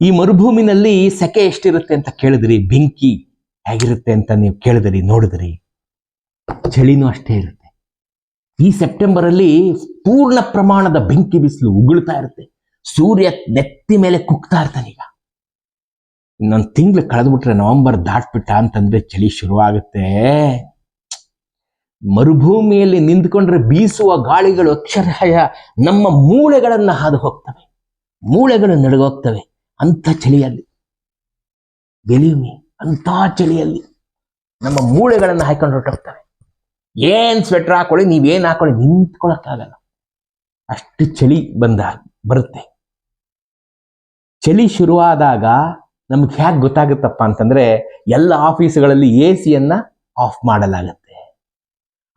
ಈ ಮರುಭೂಮಿನಲ್ಲಿ ಸೆಕೆ ಎಷ್ಟಿರುತ್ತೆ ಅಂತ ಕೇಳಿದ್ರಿ, ಬೆಂಕಿ ಹೇಗಿರುತ್ತೆ ಅಂತ ನೀವು ಕೇಳಿದ್ರಿ, ನೋಡಿದ್ರಿ? ಚಳಿನೂ ಅಷ್ಟೇ ಇರುತ್ತೆ. ಈ ಸೆಪ್ಟೆಂಬರ್ ಅಲ್ಲಿ ಪೂರ್ಣ ಪ್ರಮಾಣದ ಬೆಂಕಿ ಬಿಸಿಲು ಉಗುಳ್ತಾ ಇರುತ್ತೆ. ಸೂರ್ಯ ನೆತ್ತಿ ಮೇಲೆ ಕುಗ್ತಾ ಇರ್ತಾನೆ ಈಗ. ಇನ್ನೊಂದು ತಿಂಗಳು ಕಳೆದ್ಬಿಟ್ರೆ ನವೆಂಬರ್ ದಾಟ್ಬಿಟ್ಟ ಅಂತಂದ್ರೆ ಚಳಿ ಶುರುವಾಗುತ್ತೆ. ಮರುಭೂಮಿಯಲ್ಲಿ ನಿಂತ್ಕೊಂಡ್ರೆ ಬೀಸುವ ಗಾಳಿಗಳು ಅಕ್ಷರಶಃ ನಮ್ಮ ಮೂಳೆಗಳನ್ನ ಹಾದು ಹೋಗ್ತವೆ. ಮೂಳೆಗಳು ನಡುಗೋಗ್ತವೆ. ಅಂಥ ಚಳಿಯಲ್ಲಿ. ಗೆಲೀಮಿ ಅಂಥ ಚಳಿಯಲ್ಲಿ. ನಮ್ಮ ಮೂಳೆಗಳನ್ನು ಹಾಕೊಂಡು ಹೊರಟೋಗ್ತಾರೆ ಏನ್ ಸ್ವೆಟರ್ ಹಾಕೊಳ್ಳಿ, ನೀವೇನು ಹಾಕೊಳ್ಳಿ, ನಿಂತ್ಕೊಳಕ್ಕಾಗಲ್ಲ. ಅಷ್ಟು ಚಳಿ ಬಂದ ಬರುತ್ತೆ. ಚಳಿ ಶುರುವಾದಾಗ ನಮ್ಗೆ ಹ್ಯಾಕ್ ಗೊತ್ತಾಗುತ್ತಪ್ಪ ಅಂತಂದ್ರೆ, ಎಲ್ಲ ಆಫೀಸ್ಗಳಲ್ಲಿ ಎ ಸಿಯನ್ನ ಆಫ್ ಮಾಡಲಾಗುತ್ತೆ.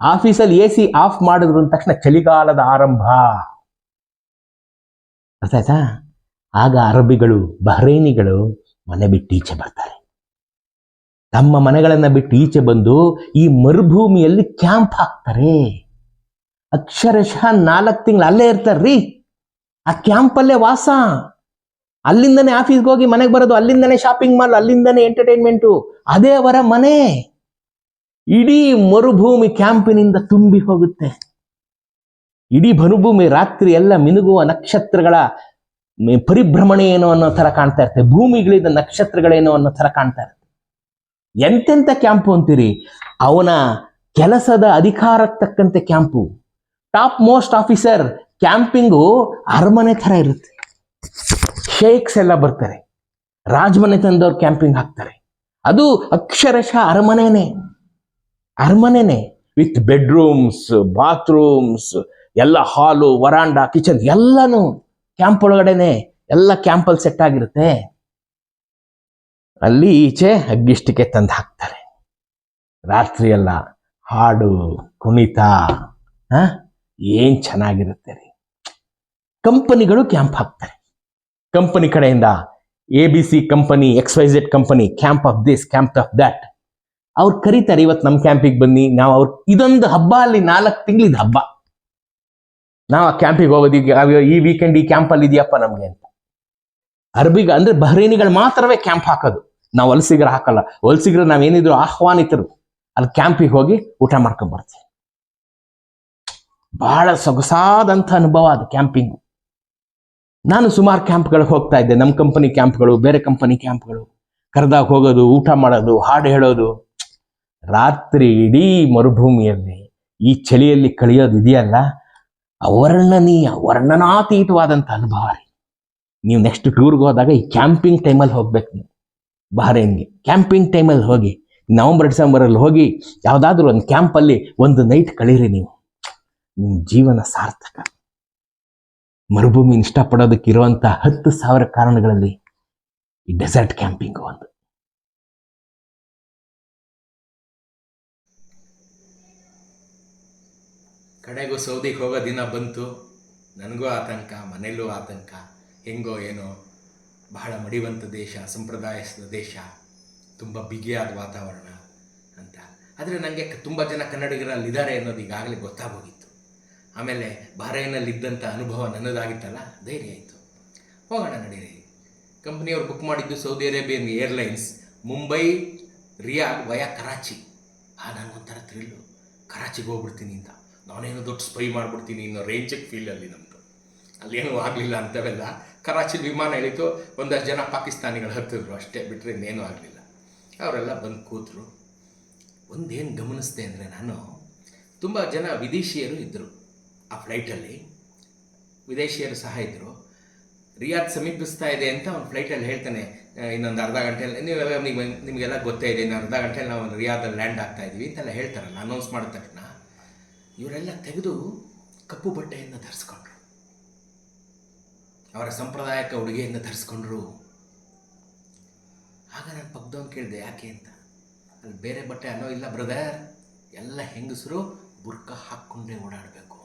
ಆಫೀಸಲ್ಲಿ ಎ ಸಿ ಆಫ್ ಮಾಡಿದ್ರು ತಕ್ಷಣ ಚಳಿಗಾಲದ ಆರಂಭ. ಆಯ್ತಾ? ಆಗ ಅರಬಿಗಳು, ಬಹ್ರೇನಿಗಳು ಮನೆ ಬಿಟ್ಟು ಈಚೆ ಬರ್ತಾರೆ. ತಮ್ಮ ಮನೆಗಳನ್ನು ಬಿಟ್ಟು ಈಚೆ ಬಂದು ಈ ಮರುಭೂಮಿಯಲ್ಲಿ ಕ್ಯಾಂಪ್ ಹಾಕ್ತಾರೆ. ಅಕ್ಷರಶಃ ನಾಲ್ಕು ತಿಂಗಳು ಅಲ್ಲೇ ಇರ್ತಾರ್ರಿ. ಆ ಕ್ಯಾಂಪಲ್ಲೇ ವಾಸ. ಅಲ್ಲಿಂದನೇ ಆಫೀಸ್ಗೆ ಹೋಗಿ ಮನೆಗೆ ಬರೋದು, ಅಲ್ಲಿಂದನೇ ಶಾಪಿಂಗ್ ಮಾಲ್, ಅಲ್ಲಿಂದನೇ ಎಂಟರ್ಟೈನ್ಮೆಂಟು. ಅದೇ ಅವರ ಮನೆ. ಇಡೀ ಮರುಭೂಮಿ ಕ್ಯಾಂಪಿನಿಂದ ತುಂಬಿ ಹೋಗುತ್ತೆ. ಇಡೀ ಮರುಭೂಮಿ ರಾತ್ರಿ ಎಲ್ಲ ಮಿನುಗುವ ನಕ್ಷತ್ರಗಳ ಪರಿಭ್ರಮಣೆ ಏನೋ ಅನ್ನೋ ತರ ಕಾಣ್ತಾ ಇರುತ್ತೆ. ಭೂಮಿಗಳಿದ ನಕ್ಷತ್ರಗಳೇನೋ ಅನ್ನೋ ಥರ ಕಾಣ್ತಾ ಇರುತ್ತೆ. ಎಂತೆಂಥ ಕ್ಯಾಂಪು ಅಂತೀರಿ? ಅವನ ಕೆಲಸದ ಅಧಿಕಾರಕ್ಕೆ ತಕ್ಕಂತೆ camp. Top most officer camping ಅರಮನೆ ತರ ಇರುತ್ತೆ. ಶೇಕ್ಸ್ ಎಲ್ಲ ಬರ್ತಾರೆ. ರಾಜಮನೆ ತಂದವ್ರು ಕ್ಯಾಂಪಿಂಗ್ ಹಾಕ್ತಾರೆ. ಅದು ಅಕ್ಷರಶಃ ಅರಮನೆನೇ. ಅರಮನೆನೇ. ವಿತ್ ಬೆಡ್ರೂಮ್ಸ್, ಬಾತ್ರೂಮ್ಸ್, ಎಲ್ಲ ಹಾಲು, ವರಾಂಡ, ಕಿಚನ್ ಎಲ್ಲನೂ. ಕ್ಯಾಂಪ್ ಒಳಗಡೆನೆ ಎಲ್ಲ ಕ್ಯಾಂಪಲ್ಲಿ ಸೆಟ್ ಆಗಿರುತ್ತೆ. ಅಲ್ಲಿ ಈಚೆ ಅಗ್ಗಿಷ್ಟಿಕೆ ತಂದು ಹಾಕ್ತಾರೆ. ರಾತ್ರಿ ಎಲ್ಲ ಹಾಡು, ಕುಣಿತ ಏನ್ ಚೆನ್ನಾಗಿರುತ್ತೆ ರೀ. ಕಂಪನಿಗಳು ಕ್ಯಾಂಪ್ ಹಾಕ್ತಾರೆ. ಕಂಪನಿ ಕಡೆಯಿಂದ A B C company X Y Z company camp of this camp of that ಅವ್ರು ಕರೀತಾರೆ ಇವತ್ತು ನಮ್ಮ ಕ್ಯಾಂಪಿಗೆ ಬನ್ನಿ. ನಾವು ಅವ್ರ, ಇದೊಂದು ಹಬ್ಬ ಅಲ್ಲಿ ನಾಲ್ಕು ತಿಂಗಳಿದ ಹಬ್ಬ. ನಾವು ಆ ಕ್ಯಾಂಪಿಗೆ ಹೋಗೋದು ಈ ವೀಕೆಂಡ್ ಈ ಕ್ಯಾಂಪಲ್ಲಿ ಇದೆಯಪ್ಪ ನಮಗೆ ಅಂತ. ಅರಬಿಗ ಅಂದ್ರೆ ಬಹರೇನಿಗಳು ಮಾತ್ರವೇ ಕ್ಯಾಂಪ್ ಹಾಕೋದು. ನಾವು ವಲಸಿಗರ ಹಾಕಲ್ಲ. ವಲಸಿಗರ ನಾವೇನಿದ್ರು ಆಹ್ವಾನಿತರು. ಅಲ್ಲಿ ಕ್ಯಾಂಪಿಗೆ ಹೋಗಿ ಊಟ ಮಾಡ್ಕೊಂಡ್ ಬರ್ತೀವಿ. ಬಹಳ ಸೊಗಸಾದಂಥ ಅನುಭವ ಅದು ಕ್ಯಾಂಪಿಂಗ್ ನಾನು ಸುಮಾರು ಕ್ಯಾಂಪ್ಗಳಿಗೆ ಹೋಗ್ತಾ ಇದ್ದೆ. ನಮ್ಮ ಕಂಪನಿ ಕ್ಯಾಂಪ್ಗಳು ಬೇರೆ ಕಂಪನಿ ಕ್ಯಾಂಪ್ಗಳು ಕರೆದಾಗ ಹೋಗೋದು, ಊಟ ಮಾಡೋದು, ಹಾಡು ಹೇಳೋದು. ರಾತ್ರಿ ಇಡೀ ಮರುಭೂಮಿಯಲ್ಲಿ ಈ ಚಳಿಯಲ್ಲಿ ಕಳೆಯೋದು ಇದೆಯಲ್ಲ? ಅವರ್ಣನೀಯ, ವರ್ಣನಾತೀತವಾದಂಥ ಅನುಭವ ರೀ. ನೀವು ನೆಕ್ಸ್ಟ್ ಟೂರ್ಗೆ ಹೋದಾಗ ಈ ಕ್ಯಾಂಪಿಂಗ್ ಟೈಮಲ್ಲಿ ಹೋಗ್ಬೇಕು ನೀವು. ಬಹರೇನ್ಗೆ ಕ್ಯಾಂಪಿಂಗ್ ಟೈಮಲ್ಲಿ ಹೋಗಿ, ನವಂಬರ್ ಡಿಸೆಂಬರಲ್ಲಿ ಹೋಗಿ ಯಾವುದಾದ್ರೂ ಒಂದು ಕ್ಯಾಂಪಲ್ಲಿ ಒಂದು ನೈಟ್ ಕಳೀರಿ ನೀವು. ನಿಮ್ಮ ಜೀವನ ಸಾರ್ಥಕ. ಮರುಭೂಮಿ ಇಷ್ಟಪಡೋದಕ್ಕಿರುವಂಥ ಹತ್ತು ಸಾವಿರ ಕಾರಣಗಳಲ್ಲಿ ಈ ಡೆಸರ್ಟ್ ಕ್ಯಾಂಪಿಂಗ್ ಒಂದು. ಕಡೆಗೂ ಸೌದಿಗೆ ಹೋಗೋ ದಿನ ಬಂತು. ನನಗೂ ಆತಂಕ, ಮನೆಯಲ್ಲೂ ಆತಂಕ. ಹೆಂಗೋ ಏನೋ ಬಹಳ ಮಡಿವಂತ ದೇಶ, ಸಂಪ್ರದಾಯಸ್ಥ ದೇಶ, ತುಂಬ ಬಿಗಿಯಾದ ವಾತಾವರಣ ಅಂತ. ಆದರೆ ನನಗೆ ತುಂಬ ಜನ ಕನ್ನಡಿಗರಲ್ಲಿದ್ದಾರೆ ಅನ್ನೋದು ಈಗಾಗಲೇ ಗೊತ್ತಾಗೋಗಿತ್ತು. ಆಮೇಲೆ ಬಹರೈನಲ್ಲಿ ಇದ್ದಂಥ ಅನುಭವ ನನ್ನದಾಗಿತ್ತಲ್ಲ, ಧೈರ್ಯ ಆಯಿತು. ಹೋಗೋಣ ನಡೀರಿ. ಕಂಪ್ನಿಯವರು ಬುಕ್ ಮಾಡಿದ್ದು Saudi Arabian airlines, Mumbai Riyadh via, Karachi. ಆ ನನಗೊಂಥರ ಥ್ರಿಲ್ಲು ಕರಾಚಿಗೆ ಹೋಗ್ಬಿಡ್ತೀನಿ ಅಂತ. ನಾನೇನೋ ದೊಡ್ಡ ಸ್ಪೈ ಮಾಡ್ಬಿಡ್ತೀನಿ ಇನ್ನೂ ರೇಂಜಿಗೆ ಅಲ್ಲಿ ನಮ್ಮದು ಅಲ್ಲೇನೂ ಆಗಲಿಲ್ಲ ಅಂತವೆಲ್ಲ. ಕರಾಚಿಲಿ ವಿಮಾನ ಇಳಿತು ಒಂದಷ್ಟು ಜನ ಪಾಕಿಸ್ತಾನಿಗಳು ಹತ್ತಿದ್ರು ಅಷ್ಟೇ ಬಿಟ್ಟರೆ ಇನ್ನೇನೂ ಆಗಲಿಲ್ಲ. ಅವರೆಲ್ಲ ಬಂದು ಕೂತರು. ಒಂದೇನು ಗಮನಿಸ್ದೆ ಅಂದರೆ ನಾನು, ತುಂಬ ಜನ ವಿದೇಶಿಯರು ಇದ್ದರು ಆ ಫ್ಲೈಟಲ್ಲಿ ವಿದೇಶಿಯರು ಸಹ ಇದ್ದರು ರಿಯಾದ್ ಸಮೀಪಿಸ್ತಾ ಇದೆ ಅಂತ ಅವ್ನು ಫ್ಲೈಟಲ್ಲಿ ಹೇಳ್ತಾನೆ ಇನ್ನೊಂದು ಅರ್ಧ ಗಂಟೆಯಲ್ಲಿ ನೀವು, ನಿಮಗೆ, ನಿಮಗೆಲ್ಲ ಗೊತ್ತೇ ಇದೆ ಇನ್ನು ಅರ್ಧ ಗಂಟೆಯಲ್ಲಿ ನಾವು ರಿಯಾದಲ್ಲಿ ಲ್ಯಾಂಡ್ ಆಗ್ತಾ ಇದ್ದೀವಿ ಅಂತೆಲ್ಲ ಹೇಳ್ತಾರಲ್ಲ ಅನೌನ್ಸ್ ಮಾಡಿದ ತಕ್ಷಣ. ಇವರೆಲ್ಲ ತೆಗೆದು ಕಪ್ಪು ಬಟ್ಟೆಯನ್ನು ಧರಿಸ್ಕೊಂಡ್ರು. ಅವರ ಸಂಪ್ರದಾಯಕ ಉಡುಗೆಯನ್ನು ಧರಿಸ್ಕೊಂಡ್ರು. ಆಗ ನಾನು ಪಕ್ಕದವನು ಕೇಳಿದೆ, ಯಾಕೆ ಅಂತ? ಅಲ್ಲಿ ಬೇರೆ ಬಟ್ಟೆ ಅನ್ನೋ ಇಲ್ಲ ಬ್ರದರ್, ಎಲ್ಲ ಹೆಂಗಸರು ಬುರ್ಕ ಹಾಕ್ಕೊಂಡೇ ಓಡಾಡಬೇಕು.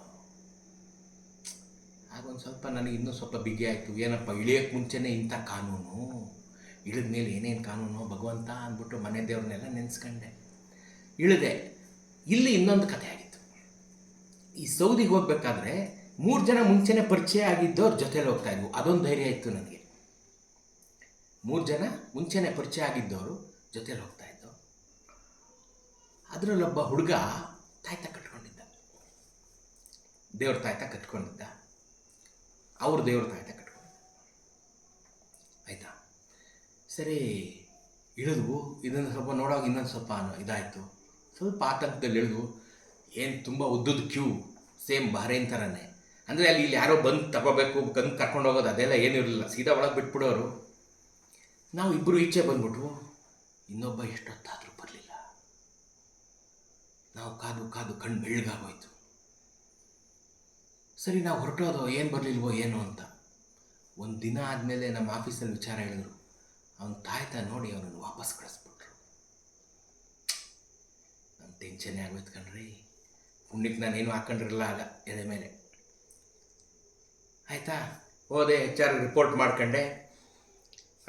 ಆಗ ಒಂದು ಸ್ವಲ್ಪ ನನಗೆ ಇನ್ನೂ ಸ್ವಲ್ಪ ಬಿಗಿ ಆಯಿತು. ಏನಪ್ಪ ಇಳಿಯೋಕ್ಕೆ ಮುಂಚೆನೇ ಇಂಥ ಕಾನೂನು? ಇಳಿದ ಮೇಲೆ ಏನೇನು ಕಾನೂನು? ಭಗವಂತ ಅಂದ್ಬಿಟ್ಟು ಮನೆ ದೇವ್ರನ್ನೆಲ್ಲ ನೆನೆಸ್ಕೊಂಡೆ. ಇಳಿದೆ. ಇಲ್ಲಿ ಇನ್ನೊಂದು ಕಥೆ ಆಗಿತ್ತು ಈ ಸೌದಿಗೆ ಹೋಗ್ಬೇಕಾದ್ರೆ ಮೂರು ಜನ ಮುಂಚೆನೇ ಪರಿಚಯ ಆಗಿದ್ದವ್ರ ಜೊತೆಲಿ ಹೋಗ್ತಾ ಇದ್ವು. ಅದೊಂದು ಧೈರ್ಯ ಇತ್ತು ನನಗೆ. ಮೂರು ಜನ ಮುಂಚೆನೇ ಪರಿಚಯ ಆಗಿದ್ದವರು ಜೊತೆಲಿ ಹೋಗ್ತಾ ಇದ್ದವು ಅದರಲ್ಲೊಬ್ಬ ಹುಡುಗ ತಾಯ್ತ ಕಟ್ಕೊಂಡಿದ್ದ. ದೇವ್ರ ತಾಯ್ತ ಕಟ್ಕೊಂಡಿದ್ದ. ಅವ್ರ ದೇವ್ರ ತಾಯ್ತ ಕಟ್ಕೊಂಡಿದ್ದ. ಆಯ್ತಾ? ಸರಿ, ಇಳಿದ್ವು. ಇದನ್ನು ಸ್ವಲ್ಪ ನೋಡೋವಾಗ ಇನ್ನೊಂದು ಸ್ವಲ್ಪ ಇದಾಯಿತು. ಸ್ವಲ್ಪ ಆತಂಕದಲ್ಲಿ ಇಳಿದ್ವು. ಏನು ತುಂಬ ಉದ್ದದ ಕ್ಯೂ ಸೇಮ್ ಬಹರೇನ್ ಥರನೇ ಅಂದರೆ ಅಲ್ಲಿ ಇಲ್ಲಿ ಯಾರೋ ಬಂದು ತಗೋಬೇಕು, ಬಂದು ಕರ್ಕೊಂಡು ಹೋಗೋದು ಅದೆಲ್ಲ ಏನೂ ಇರಲಿಲ್ಲ. ಸೀದಾ ಒಳಗೆ ಬಿಟ್ಬಿಡೋರು. ನಾವು ಇಬ್ಬರು ಈಚೆ ಬಂದ್ಬಿಟ್ವು. ಇನ್ನೊಬ್ಬ ಎಷ್ಟೊತ್ತಾದರೂ ಬರಲಿಲ್ಲ. ನಾವು ಕಾದು ಕಾದು ಕಣ್ಣು ಬೆಳ್ಳಗಾಗೋಯ್ತು. ಸರಿ, ನಾವು ಹೊರಟೋದು, ಏನು ಬರಲಿಲ್ವೋ, ಏನು ಅಂತ. ಒಂದು ದಿನ ಆದಮೇಲೆ ನಮ್ಮ ಆಫೀಸಲ್ಲಿ ವಿಚಾರ ಹೇಳಿದ್ರು. ಅವನ ತಾಯ್ತ ನೋಡಿ ಅವನನ್ನು ವಾಪಸ್ ಕಳಿಸ್ಬಿಟ್ರು. ನನ್ನ ಟೆನ್ಷನ್ ಆಗೋಯ್ತು ಕಣ್ರಿ. ಪುಣ್ಯಕ್ಕೆ ನಾನೇನು ಹಾಕೊಂಡಿರಲ್ಲ ಆಗ, ಎದೆ ಮೇಲೆ. ಆಯಿತಾ? ಹೋದೆ ಎಚ್ ಆರ್ ರಿಪೋರ್ಟ್ ಮಾಡ್ಕೊಂಡೆ.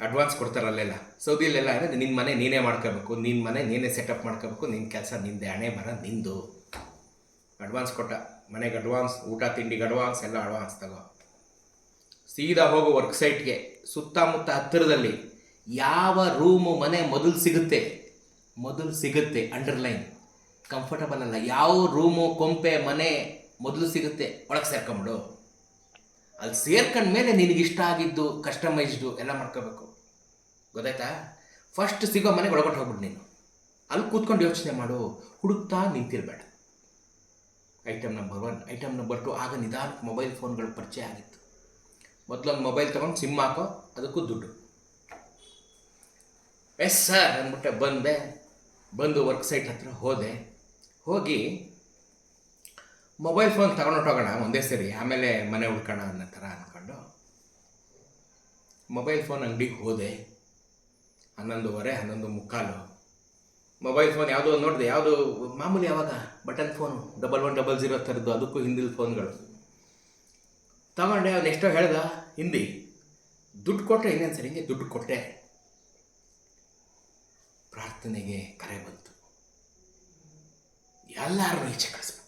ಅಡ್ವಾನ್ಸ್ ಕೊಡ್ತಾರಲ್ಲೆಲ್ಲ ಸೌದಿಲೆಲ್ಲ ಅಂದರೆ ನಿನ್ನ ಮನೆ ನೀನೇ ಮಾಡ್ಕೋಬೇಕು. ನಿನ್ನ ಮನೆ ನೀನೇ ಸೆಟಪ್ ಮಾಡ್ಕೋಬೇಕು. ನಿನ್ನ ಕೆಲಸ, ನಿಂದೆ ಹಣೆ ಬರ, ನಿಂದು. ಅಡ್ವಾನ್ಸ್ ಕೊಟ್ಟ. ಮನೆಗೆ ಅಡ್ವಾನ್ಸ್ ಊಟ, ತಿಂಡಿಗೆ ಅಡ್ವಾನ್ಸ್ ಎಲ್ಲ ಅಡ್ವಾನ್ಸ್ ತಗೋ. ಸೀದಾ ಹೋಗೋ ವರ್ಕ್ ಸೈಟ್ಗೆ ಸುತ್ತಮುತ್ತ ಹತ್ತಿರದಲ್ಲಿ ಯಾವ ರೂಮು ಮನೆ ಮೊದಲು ಸಿಗುತ್ತೆ? ಮೊದಲು ಸಿಗುತ್ತೆ ಅಂಡರ್ಲೈನ್ ಕಂಫರ್ಟಬಲ್ ಅಲ್ಲ. ಯಾವ ರೂಮು ಕೊಂಪೆ, ಮನೆ ಮೊದಲು ಸಿಗುತ್ತೆ, ಒಳಗೆ ಸೇರ್ಕೊಂಬಿಡು. ಅಲ್ಲಿ ಸೇರ್ಕೊಂಡ ಮೇಲೆ ನಿನಗೆ ಇಷ್ಟ ಆಗಿದ್ದು ಕಸ್ಟಮೈಸ್ಡು ಎಲ್ಲ ಮಾಡ್ಕೋಬೇಕು. ಗೊತ್ತಾಯ್ತಾ? ಫಸ್ಟ್ ಸಿಗೋ ಮನೆಗೆ ಒಳಗೊಟ್ಟು ಹೋಗ್ಬಿಡು ನೀನು. ಅಲ್ಲಿ ಕೂತ್ಕೊಂಡು ಯೋಚನೆ ಮಾಡು. ಹುಡುಕ್ತಾ ನಿಂತಿರಬೇಡ. Item number one item number two ಆಗ ನಿಧಾನಕ್ಕೆ ಮೊಬೈಲ್ ಫೋನ್ಗಳು ಪರಿಚಯ ಆಗಿತ್ತು. ಮೊದಲೊಂದು ಮೊಬೈಲ್ ತೊಗೊಂಡು ಸಿಮ್ ಹಾಕೋ, ಅದಕ್ಕೂ ದುಡ್ಡು. ಎಸ್ ಸರ್ ಅಂದ್ಬಿಟ್ಟೆ ಬಂದೆ. ಬಂದು ವರ್ಕ್ ಸೈಟ್ ಹತ್ರ ಹೋದೆ. ಹೋಗಿ ಮೊಬೈಲ್ ಫೋನ್ ತಗೊಂಡೋಗೋಣ ಒಂದೇ ಸರಿ, ಆಮೇಲೆ ಮನೆ ಹುಡ್ಕೋಣ ಅನ್ನೋ ಥರ ಅಂದ್ಕೊಂಡು ಮೊಬೈಲ್ ಫೋನ್ ಅಂಗಡಿಗೆ ಹೋದೆ. ಹನ್ನೊಂದುವರೆ, ಹನ್ನೊಂದು ಮುಕ್ಕಾಲು. ಮೊಬೈಲ್ ಫೋನ್ ಯಾವುದು ನೋಡಿದೆ, ಯಾವುದು ಮಾಮೂಲಿ ಯಾವಾಗ? Button phone double one double zero ಥರದ್ದು, ಅದಕ್ಕೂ ಹಿಂದಿನ ಫೋನ್ಗಳು ತಗೊಂಡೆ, ಅವ್ನು ಎಷ್ಟೋ ಹೇಳ್ದ, ಹಿಂದಿ, ದುಡ್ಡು ಕೊಟ್ಟರೆ ಇನ್ನೇನು ಸರಿ? ಹಿಂಗೆ, ದುಡ್ಡು ಕೊಟ್ಟೆ. ಪ್ರಾರ್ಥನೆಗೆ ಕರೆ ಬಂತು. ಎಲ್ಲರೂ ಈಚೆ ಕಳಿಸ್ಬೇಕು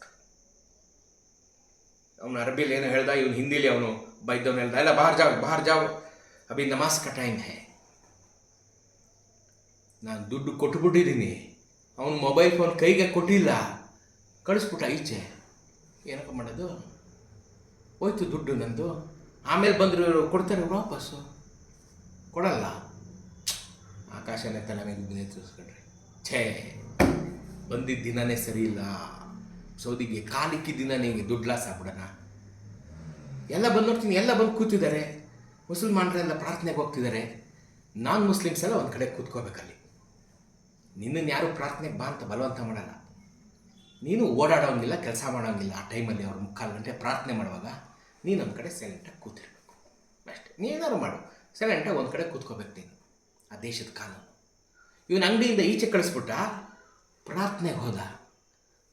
ಅವನು ಅರಬಿಲಿ ಏನೋ ಹೇಳ್ದ, ಇವನು ಹಿಂದಿಲಿ ಅವನು ಬೈದವನು ಹೇಳ್ದ ಎಲ್ಲ ಬಾರ್ ಜಾವ್ ಬಾರ್ ಜಾವ್. ಅಭಿ ನಮಾಸ್ ಕಾ ಹೇ. ನಾನು ದುಡ್ಡು ಕೊಟ್ಬಿಟ್ಟಿದ್ದೀನಿ ಅವನು ಮೊಬೈಲ್ ಫೋನ್ ಕೈಗೆ ಕೊಟ್ಟಿಲ್ಲ. ಕಳಿಸ್ಬಿಟ್ಟ ಈಚೆ. ಏನಪ್ಪ ಮಾಡೋದು? ಹೋಯ್ತು ದುಡ್ಡು ನಂದು. ಆಮೇಲೆ ಬಂದರು ಇವರು ಕೊಡ್ತಾರೆ ವಾಪಸ್ಸು. ಕೊಡಲ್ಲ. ಆಕಾಶನೇ ತಲೆ ಮೇಲೆ ಛೇ. ಬಂದಿದ್ದ ದಿನನೇ ಸರಿ ಇಲ್ಲ. ಸೌದಿಗೆ ಕಾಲಿಕ್ಕಿದ್ದ ದಿನ ನಿಮಗೆ ದುಡ್ಡು ಲಾಸ್ ಆಗ್ಬಿಡೋಣ. ಎಲ್ಲ ಬಂದು ನೋಡ್ತೀನಿ, ಎಲ್ಲ ಬಂದು ಕೂತಿದ್ದಾರೆ. ಮುಸಲ್ಮಾನರೆಲ್ಲ ಪ್ರಾರ್ಥನೆಗೆ ಹೋಗ್ತಿದ್ದಾರೆ. ನಾನ್ ಮುಸ್ಲಿಮ್ಸ್ ಎಲ್ಲ ಒಂದು ಕಡೆ ಕೂತ್ಕೋಬೇಕಲ್ಲಿ. ನಿನ್ನನ್ನು ಯಾರು ಪ್ರಾರ್ಥನೆಗೆ ಬಾ ಅಂತ ಬಲವಂತ ಮಾಡಲ್ಲ. ನೀನು ಓಡಾಡೋಂಗಿಲ್ಲ, ಕೆಲಸ ಮಾಡೋಂಗಿಲ್ಲ. ಆ ಟೈಮಲ್ಲಿ ಅವ್ರು ಮುಕ್ಕಾಲು ಗಂಟೆ ಪ್ರಾರ್ಥನೆ ಮಾಡುವಾಗ ನೀನು ಒಂದು ಕಡೆ ಸೈಲೆಂಟಾಗಿ ಕೂತಿರ್ಬೇಕು. ಅಷ್ಟೇ. ನೀನೇನಾದ್ರು ಮಾಡು. ಸೈಲೆಂಟಾಗಿ ಒಂದು ಕಡೆ ಕೂತ್ಕೋಬೇಕು ನೀನು. ಆ ದೇಶದ ಕಾನೂನು ಇವನು ಅಂಗಡಿಯಿಂದ ಈಚೆ ಕಳಿಸ್ಬಿಟ್ಟ ಪ್ರಾರ್ಥನೆಗೆ ಹೋದ.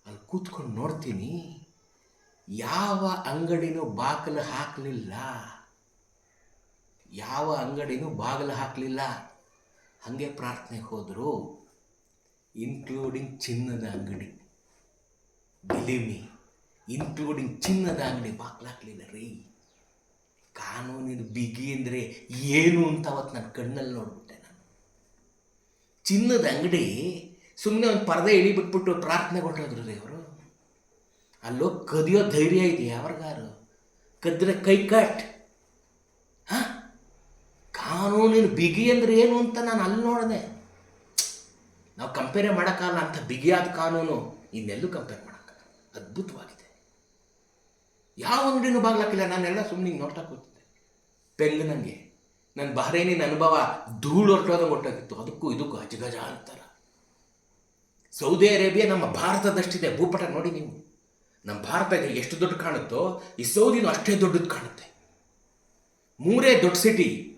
ಅಲ್ಲಿ ಕೂತ್ಕೊಂಡು ನೋಡ್ತೀನಿ, ಯಾವ ಅಂಗಡಿನೂ ಬಾಗಿಲು ಹಾಕಲಿಲ್ಲ. ಯಾವ ಅಂಗಡಿನೂ ಬಾಗಿಲು ಹಾಕಲಿಲ್ಲ. ಹಾಗೆ ಪ್ರಾರ್ಥನೆಗೆ ಹೋದರು ಇನ್ಕ್ಲೂಡಿಂಗ್ ಚಿನ್ನದ ಅಂಗಡಿ. ಬಿಲಿಮಿ ಇನ್ಕ್ಲೂಡಿಂಗ್ ಚಿನ್ನದ ಅಂಗಡಿ ಬಾಗಿಲು ಹಾಕಲಿಲ್ಲ ರೀ. ಕಾನೂನಿನ ಬಿಗಿ ಅಂದರೆ ಏನು ಅಂತ ಅವತ್ತು ನನ್ನ ಕಣ್ಣಲ್ಲಿ ನೋಡ್ಬಿಟ್ಟೆ ನಾನು. ಚಿನ್ನದ ಅಂಗಡಿ ಸುಮ್ಮನೆ ಒಂದು ಪರದೆ ಇಳಿಬಿಟ್ಬಿಟ್ಟು ಪ್ರಾರ್ಥನೆ ಕೊಟ್ಟೋದ್ರು ರೀ ಅವರು ಅಲ್ಲೋ ಕದಿಯೋ ಧೈರ್ಯ ಇದೆ ಅವ್ರಿಗಾರು? ಕದ್ರೆ ಕೈ ಕಟ್. ಹಾಂ? ಕಾನೂನಿನ ಬಿಗಿ ಅಂದ್ರೆ ಏನು ಅಂತ ನಾನು ಅಲ್ಲಿ ನೋಡಿದೆ. ನಾವು ಕಂಪೇರೇ ಮಾಡೋಕ್ಕಲ್ಲ ಅಂಥ ಬಿಗಿಯಾದ ಕಾನೂನು ಇನ್ನೆಲ್ಲೂ ಕಂಪೇರ್ ಮಾಡೋಕ್ಕಲ್ಲ ಅದ್ಭುತವಾಗಿದೆ. ಯಾವ ಅಂಗಡಿನೂ ಬಾಗ್ಲಾಕಿಲ್ಲ. ನಾನೆಲ್ಲ ಸುಮ್ಮನೆ ನೋಡ್ತಾ ಕೂತಿದ್ದೆ. ಪೆಲ್ಲು ನನಗೆ ನನ್ನ ಬಹರೇನಿನ ಅನುಭವ ಧೂಳು ಹೊರಟೋದಂಗೆ ಹೊಟ್ಟೋಗಿತ್ತು ಅದಕ್ಕೂ ಇದಕ್ಕೂ ಅಜಗಜ ಅಂತಾರ. ಸೌದಿ ಅರೇಬಿಯಾ ನಮ್ಮ ಭಾರತದಷ್ಟಿದೆ. ಭೂಪಟ ನೋಡಿ ನೀವು. ನಮ್ಮ ಭಾರತ ಎಷ್ಟು ದೊಡ್ಡ ಕಾಣುತ್ತೋ, ಈ ಸೌದಿನೂ ಅಷ್ಟೇ ದೊಡ್ಡದು ಕಾಣುತ್ತೆ. ಮೂರೇ ದೊಡ್ಡ ಸಿಟಿ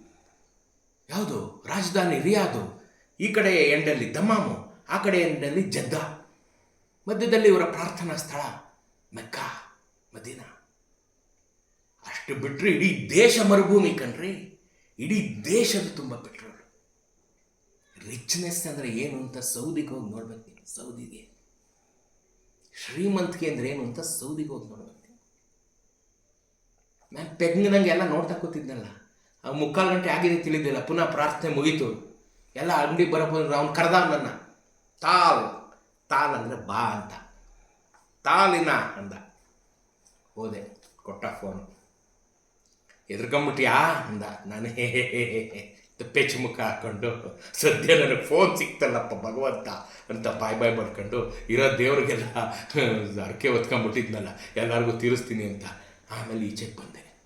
ಯಾವುದು? ರಾಜಧಾನಿ ರಿಯಾದು. ಈ ಕಡೆ ಎಂಡಲ್ಲಿ ದಮಾಮು ಆ ಕಡೆ ಎಂಡಲ್ಲಿ ಜದ್ದಾ. ಮಧ್ಯದಲ್ಲಿ ಇವರ ಪ್ರಾರ್ಥನಾ ಸ್ಥಳ, ಮೆಕ್ಕಾ, ಮದೀನಾ. ಅಷ್ಟು ಬಿಟ್ಟರೆ ಇಡೀ ದೇಶ ಮರುಭೂಮಿ ಕಣ್ರಿ. ಇಡೀ ದೇಶದ ತುಂಬ ಪೆಟ್ರೋಲ್ ರಿಚ್ನೆಸ್ ಅಂದರೆ ಏನು ಅಂತ ಸೌದಿಗೆ ಹೋಗಿ ನೋಡ್ಬೇಕು ಸೌದಿಗೆ. ಶ್ರೀಮಂತಿಕೆ ಅಂದ್ರೆ ಏನು ಅಂತ ಸೌದಿಗೆ ಹೋಗಿ ನೋಡ್ಬೇಕು ನಾನು ಪೆಗ್ನಂಗೆ ಎಲ್ಲ ನೋಡ್ತಾ ಕೂತಿದ್ನಲ್ಲ. ಆ ಮುಕ್ಕಾಲು ಗಂಟೆ ಆಗಿದೆ ತಿಳಿದಿಲ್ಲ. ಪುನಃ ಪ್ರಾರ್ಥನೆ ಮುಗೀತು. ಎಲ್ಲ ಅಂಗಡಿ ಬರಬಹುದು ಅವ್ನು ಕರೆದ ನನ್ನ. ತಾಲ್ ತಾಲ್ ಅಂದರೆ ಬಾ ಅಂತ. ತಾಲಿನ ಅಂದ. ಹೋದೆ. ಕೊಟ್ಟ ಫೋನ್. ಎದ್ರಕೊಂಬಿಟ್ಯಾ ಅಂದ. ನಾನು. ಹೇ ಪೆಚ್ಚು ಮುಖ ಹಾಕ್ಕೊಂಡು ಸದ್ಯ ನನಗೆ ಫೋನ್ ಸಿಕ್ತಲ್ಲಪ್ಪ ಭಗವಂತ ಅಂತ ಬಾಯ್ ಬಾಯ್ ಮಾಡ್ಕೊಂಡು ಇರೋ ದೇವ್ರಿಗೆಲ್ಲ ಅರ್ಕೆ ಹೊತ್ಕೊಂಡ್ಬಿಟ್ಟಿದ್ನಲ್ಲ ಎಲ್ಲರಿಗೂ ತೀರಿಸ್ತೀನಿ ಅಂತ. ಆಮೇಲೆ ಈಚೆಗೆ ಬಂದೆ.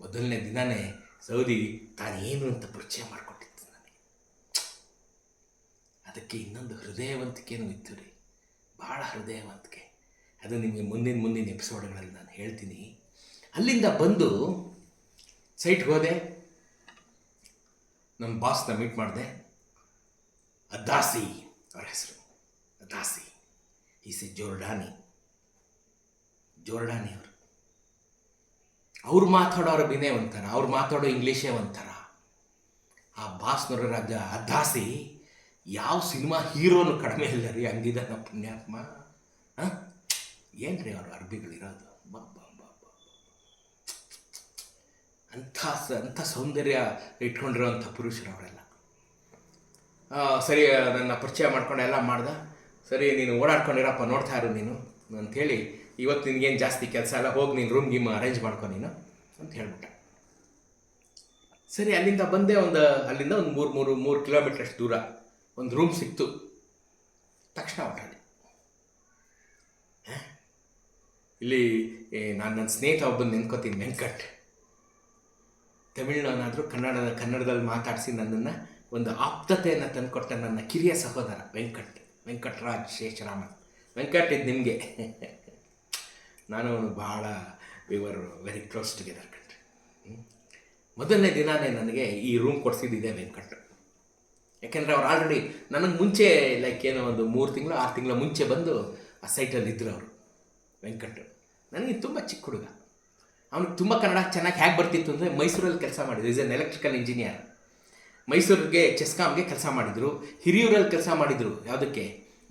ಮೊದಲನೇ ದಿನನೇ ಸೌದಿ ತಾನೇನು ಅಂತ ಪರಿಚಯ ಮಾಡಿಕೊಟ್ಟಿತ್ತು ನನಗೆ. ಅದಕ್ಕೆ ಇನ್ನೊಂದು ಹೃದಯವಂತಿಕೆನೂ ಇತ್ತು ರೀ. ಭಾಳ ಹೃದಯವಂತಿಕೆ. ಅದು ನಿಮಗೆ ಮುಂದಿನ ಮುಂದಿನ ಎಪಿಸೋಡ್ಗಳಲ್ಲಿ ನಾನು ಹೇಳ್ತೀನಿ. ಅಲ್ಲಿಂದ ಬಂದು ಸೈಟ್ಗೆ ಹೋದೆ. ನಮ್ಮ ಬಾಸ್ನ ಮೀಟ್ ಮಾಡಿದೆ. ಅದಾಸಿ ಅವ್ರ ಹೆಸರು. ಅದಾಸಿ. Is A ಜೋರ್ಡಾನಿ. ಜೋರ್ಡಾನಿ ಅವರು. ಅವ್ರು ಮಾತಾಡೋ ಅರಬಿನೇ ಒಂಥರ, ಅವ್ರು ಮಾತಾಡೋ ಇಂಗ್ಲೀಷೇ ಒಂಥರ. ಆ ಬಾಸ್ನವರ ರಾಜ, ಅದಾಸಿ ಯಾವ ಸಿನಿಮಾ ಹೀರೋನು ಕಡಿಮೆ ಇಲ್ಲ ರೀ ಹಂಗಿದ ನಮ್ಮ ಪುಣ್ಯಾತ್ಮ. ಹಾಂ? ಏನು ರೀ ಅವ್ರ ಅರ್ಬಿಗಳಿರೋದು ಬಾ ಬಾ ಬಾ ಬಾ ಅಂಥ ಅಂಥ ಸೌಂದರ್ಯ ಇಟ್ಕೊಂಡಿರೋಂಥ ಪುರುಷರು ಅವರೆಲ್ಲ. ಸರಿ, ನನ್ನ ಪರಿಚಯ ಮಾಡ್ಕೊಂಡು ಎಲ್ಲ ಮಾಡ್ದೆ. ಸರಿ, ನೀನು ಓಡಾಡ್ಕೊಂಡಿರಪ್ಪ, ನೋಡ್ತಾ ಇರು ನೀನು ಅಂಥೇಳಿ ಇವತ್ತು ನಿನಗೇನು ಜಾಸ್ತಿ ಕೆಲಸ ಎಲ್ಲ ಹೋಗಿ ನೀನು ರೂಮ್ ಗಿಮ್ ಅರೇಂಜ್ ಮಾಡ್ಕೊ ನೀನು ಅಂತ ಹೇಳ್ಬಿಟ್ಟೆ. ಸರಿ, ಅಲ್ಲಿಂದ ಬಂದೆ ಒಂದು, ಅಲ್ಲಿಂದ ಒಂದು ಮೂರು ಮೂರು ಮೂರು ಕಿಲೋಮೀಟರ್ ಅಷ್ಟು ದೂರ ಒಂದು ರೂಮ್ ಸಿಕ್ತು. ತಕ್ಷಣ ಹೊರಟೆ ಇಲ್ಲಿ ನಾನು ನನ್ನ ಸ್ನೇಹಿತ ಒಬ್ಬನ ನೆನ್ಕೋತೀನಿ ವೆಂಕಟ್. ತಮಿಳ್ನಾನಾದರೂ ಕನ್ನಡದ, ಕನ್ನಡದಲ್ಲಿ ಮಾತಾಡಿಸಿ ನನ್ನನ್ನು ಒಂದು ಆಪ್ತತೆಯನ್ನು ತಂದುಕೊಟ್ಟ ನನ್ನ ಕಿರಿಯ ಸಹೋದರ ವೆಂಕಟ್, ವೆಂಕಟರಾಜ್ ಶೇಷರಾಮನ್. ವೆಂಕಟ್, ಇದು ನಿಮಗೆ. ನಾನು ಅವನು ಭಾಳ ವಿವರ್ ವೆರಿ ಕ್ಲೋಸ್ ಟುಗೆದರ್ ಹ್ಮ್. ಮೊದಲನೇ ದಿನಾನೇ ನನಗೆ ಈ ರೂಮ್ ಕೊಡಿಸಿದ್ದಿದೆ ವೆಂಕಟ್. ಯಾಕೆಂದರೆ ಅವ್ರು ಆಲ್ರೆಡಿ ನನಗೆ ಮುಂಚೆ ಲೈಕ್ ಏನೋ ಒಂದು ಮೂರು ತಿಂಗಳು, ಆರು ತಿಂಗಳ ಮುಂಚೆ ಬಂದು ಆ ಸೈಟಲ್ಲಿ ಇದ್ದರು ಅವರು, ವೆಂಕಟ್. ನನಗೆ ತುಂಬ ಚಿಕ್ಕ ಹುಡುಗ. ಅವನಿಗೆ ತುಂಬ ಕನ್ನಡ ಚೆನ್ನಾಗಿ ಹೇಗೆ ಬರ್ತಿತ್ತು ಅಂದರೆ ಮೈಸೂರಲ್ಲಿ ಕೆಲಸ ಮಾಡಿದ್ರು. ಈಸ್ ಎನ್ ಎಲೆಕ್ಟ್ರಿಕಲ್ ಇಂಜಿನಿಯರ್ ಮೈಸೂರಿಗೆ ಚೆಸ್ಕಾಮ್ಗೆ ಕೆಲಸ ಮಾಡಿದರು. ಹಿರಿಯೂರಲ್ಲಿ ಕೆಲಸ ಮಾಡಿದರು. ಯಾವುದಕ್ಕೆ?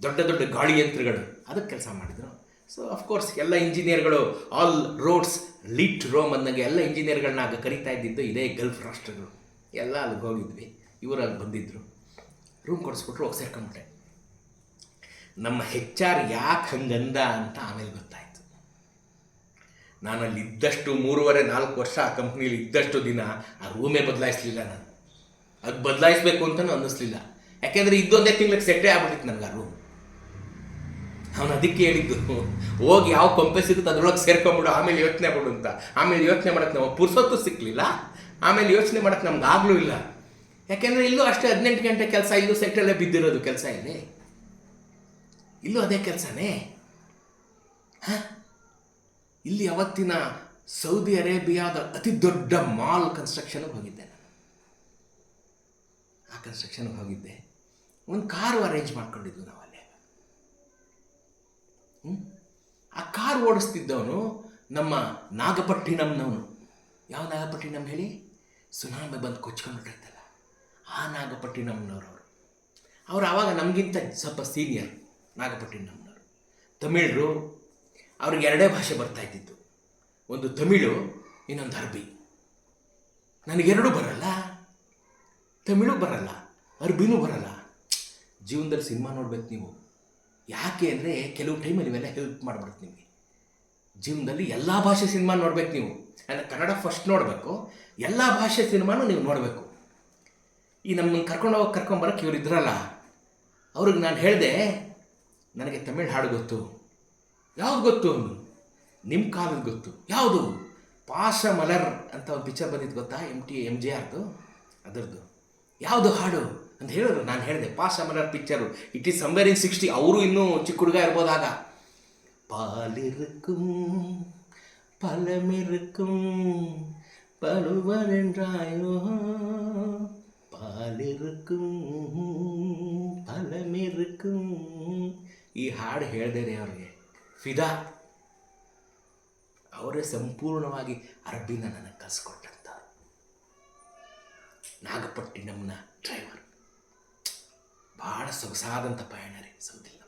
ದೊಡ್ಡ ದೊಡ್ಡ ಗಾಳಿ ಯಂತ್ರಗಳು. ಅದಕ್ಕೆ ಕೆಲಸ ಮಾಡಿದರು. ಸೊ ಅಫ್ಕೋರ್ಸ್ ಎಲ್ಲ ಇಂಜಿನಿಯರ್ಗಳು ಆಲ್ ರೋಡ್ಸ್ ಲಿಟ್ ರೋಮ್ ಅಂದಂಗೆ ಎಲ್ಲ ಇಂಜಿನಿಯರ್ಗಳನ್ನ ಆಗ ಕರಿತಾ ಇದ್ದಿದ್ದು ಇದೇ ಗಲ್ಫ್ ರಾಷ್ಟ್ರಗಳು. ಎಲ್ಲ ಅಲ್ಲಿಗೆ ಹೋಗಿದ್ವಿ. ಇವರು ಅಲ್ಲಿ ಬಂದಿದ್ದರು ರೂಮ್ ಕೊಡಿಸ್ಬಿಟ್ರು, ಹೋಗಿ ಸೇರ್ಕೊಂಬಿಟ್ಟೆ ನಮ್ಮ ಹೆಚ್ ಆರ್ ಯಾಕೆ ಹಂಗಂದ ಅಂತ ಆಮೇಲೆ ಗೊತ್ತಾಯಿತು. ನಾನು ಅಲ್ಲಿ ಇದ್ದಷ್ಟು ಮೂರುವರೆ, ನಾಲ್ಕು ವರ್ಷ ಆ ಕಂಪ್ನೀಲಿ ಇದ್ದಷ್ಟು ದಿನ ಆ ರೂಮೇ ಬದಲಾಯಿಸಲಿಲ್ಲ ನಾನು. ಅದು ಬದಲಾಯಿಸಬೇಕು ಅಂತಲೂ ಅನ್ನಿಸ್ಲಿಲ್ಲ. ಯಾಕೆಂದರೆ ಇದ್ದೊಂದೇ ತಿಂಗ್ಳಿಗೆ ಸೆಟ್ಟೇ ಆಗ್ಬಿಟ್ಟಿತ್ತು ನನಗೆ ಆ ರೂಮ್ ಅವನು ಅದಕ್ಕೆ ಹೇಳಿದ್ದು, ಹೋಗಿ ಯಾವ ಕೊಂಪೆ ಸಿಗುತ್ತೆ ಅದ್ರೊಳಗೆ ಸೇರ್ಕೊಂಬಿಡು ಆಮೇಲೆ ಯೋಚನೆ ಬಿಡು ಅಂತ. ಆಮೇಲೆ ಯೋಚನೆ ಮಾಡೋಕ್ಕೆ ನಾವು ಪುರ್ಸೊತ್ತು ಸಿಕ್ಕಲಿಲ್ಲ ಆಮೇಲೆ ಯೋಚನೆ ಮಾಡೋಕ್ಕೆ ನಮ್ಗೆ ಆಗಲೂ ಇಲ್ಲ. ಯಾಕೆಂದರೆ ಇಲ್ಲೂ ಅಷ್ಟೇ ಹದಿನೆಂಟು ಗಂಟೆ ಕೆಲಸ, ಇಲ್ಲೂ ಸೆಟ್ಟಲ್ಲೇ ಬಿದ್ದಿರೋದು ಕೆಲಸ ಇಲ್ಲಿ. ಇಲ್ಲೂ ಅದೇ ಕೆಲಸನೇ. ಹಾಂ? ಇಲ್ಲಿ ಅವತ್ತಿನ ಸೌದಿ ಅರೇಬಿಯಾದ ಅತಿ ದೊಡ್ಡ ಮಾಲ್ ಕನ್ಸ್ಟ್ರಕ್ಷನ್ಗೆ ಹೋಗಿದ್ದೆ ನಾನು. ಆ ಕನ್ಸ್ಟ್ರಕ್ಷನ್ಗೆ ಹೋಗಿದ್ದೆ. ಒಂದು ಕಾರು ಅರೇಂಜ್ ಮಾಡ್ಕೊಂಡಿದ್ವಿ ನಾವು ಅಲ್ಲಿ. ಹ್ಮ್? ಆ ಕಾರ್ ಓಡಿಸ್ತಿದ್ದವನು ನಮ್ಮ ನಾಗಪಟ್ಟಿಣಂನವನು ಯಾವ ನಾಗಪಟ್ಟಿಣಂ ಹೇಳಿ? ಸುನಾಮಿ ಬಂದು ಕೊಚ್ಕೊಂಡ್ಬಿಟ್ಟಿರ್ತಲ್ಲ. ಆ ನಾಗಪಟ್ಟಿಣಂನವ್ರು ಅವರು. ಅವ್ರು ಆವಾಗ ನಮಗಿಂತ ಸ್ವಲ್ಪ ಸೀನಿಯರ್ ನಾಗಪಟ್ಟಿಣಂನವರು ತಮಿಳರು ಅವ್ರಿಗೆ ಎರಡೇ ಭಾಷೆ ಬರ್ತಾ ಇದ್ದಿತ್ತು ಒಂದು ತಮಿಳು, ಇನ್ನೊಂದು ಅರಬಿ. ನನಗೆರಡೂ ಬರಲ್ಲ. ತಮಿಳು ಬರಲ್ಲ, ಅರ್ಬಿನೂ ಬರಲ್ಲ. ಜೀವನದಲ್ಲಿ ಸಿನಿಮಾ ನೋಡ್ಬೇಕು ನೀವು. ಯಾಕೆ ಅಂದರೆ ಕೆಲವು ಟೈಮಲ್ಲಿ ಇವೆಲ್ಲ ಹೆಲ್ಪ್ ಮಾಡ್ಬಿಡುತ್ತೆ ನಿಮಗೆ. ಜೀವನದಲ್ಲಿ ಎಲ್ಲ ಭಾಷೆ ಸಿನಿಮಾ ನೋಡ್ಬೇಕು ನೀವು. ಅಂದರೆ ಕನ್ನಡ ಫಸ್ಟ್ ನೋಡಬೇಕು, ಎಲ್ಲ ಭಾಷೆ ಸಿನಿಮಾನೂ ನೀವು ನೋಡಬೇಕು. ಈ ನಮ್ಮನ್ನು ಕರ್ಕೊಂಡು ಹೋಗಿ ಕರ್ಕೊಂಬರಕ್ಕೆ ಇವ್ರು ಇದ್ರಲ್ಲ ಅವ್ರಿಗೆ ನಾನು ಹೇಳಿದೆ, ನನಗೆ ತಮಿಳು ಹಾಡು ಗೊತ್ತು. ಯಾವುದು ಗೊತ್ತು? ನಿಮ್ಮ ಕಾಲದ ಗೊತ್ತು. ಯಾವುದು? ಪಾಶ ಮಲರ್ ಅಂತ ಒಂದು ಪಿಕ್ಚರ್ ಬಂದಿದ್ದು ಗೊತ್ತಾ? ಎಂ ಟಿ ಎಂ ಜೆ ಆರ್ದು ಅದರದ್ದು. ಯಾವುದು ಹಾಡು? ಅಂತ ಹೇಳಿದ್ರು ನಾನು ಹೇಳಿದೆ Pasamalar picture it is somewhere in sixty ಅವರು ಇನ್ನೂ ಚಿಕ್ಕ ಹುಡುಗ ಇರ್ಬೋದಾಗ ಪಾಲಿರುಕುಂ பலமிருக்கும் பருவன் என்றாயோ பாலிருக்கும் ಈ ಹಾಡು ಹೇಳಿದೆ ರೀ ಅವ್ರಿಗೆ ಫಿದಾ ಅವರೇ ಸಂಪೂರ್ಣವಾಗಿ ಅರಬ್ಬಿನ ನನಗೆ ಕಲಿಸ್ಕೊಟ್ಟಂತ ನಾಗಪಟ್ಟಿನಂನ ಡ್ರೈವರ್ ಭಾಳ ಸೊಗಸಾದಂಥ ಪಯಣ ರೀ ಸೌದಿಲ್ಲ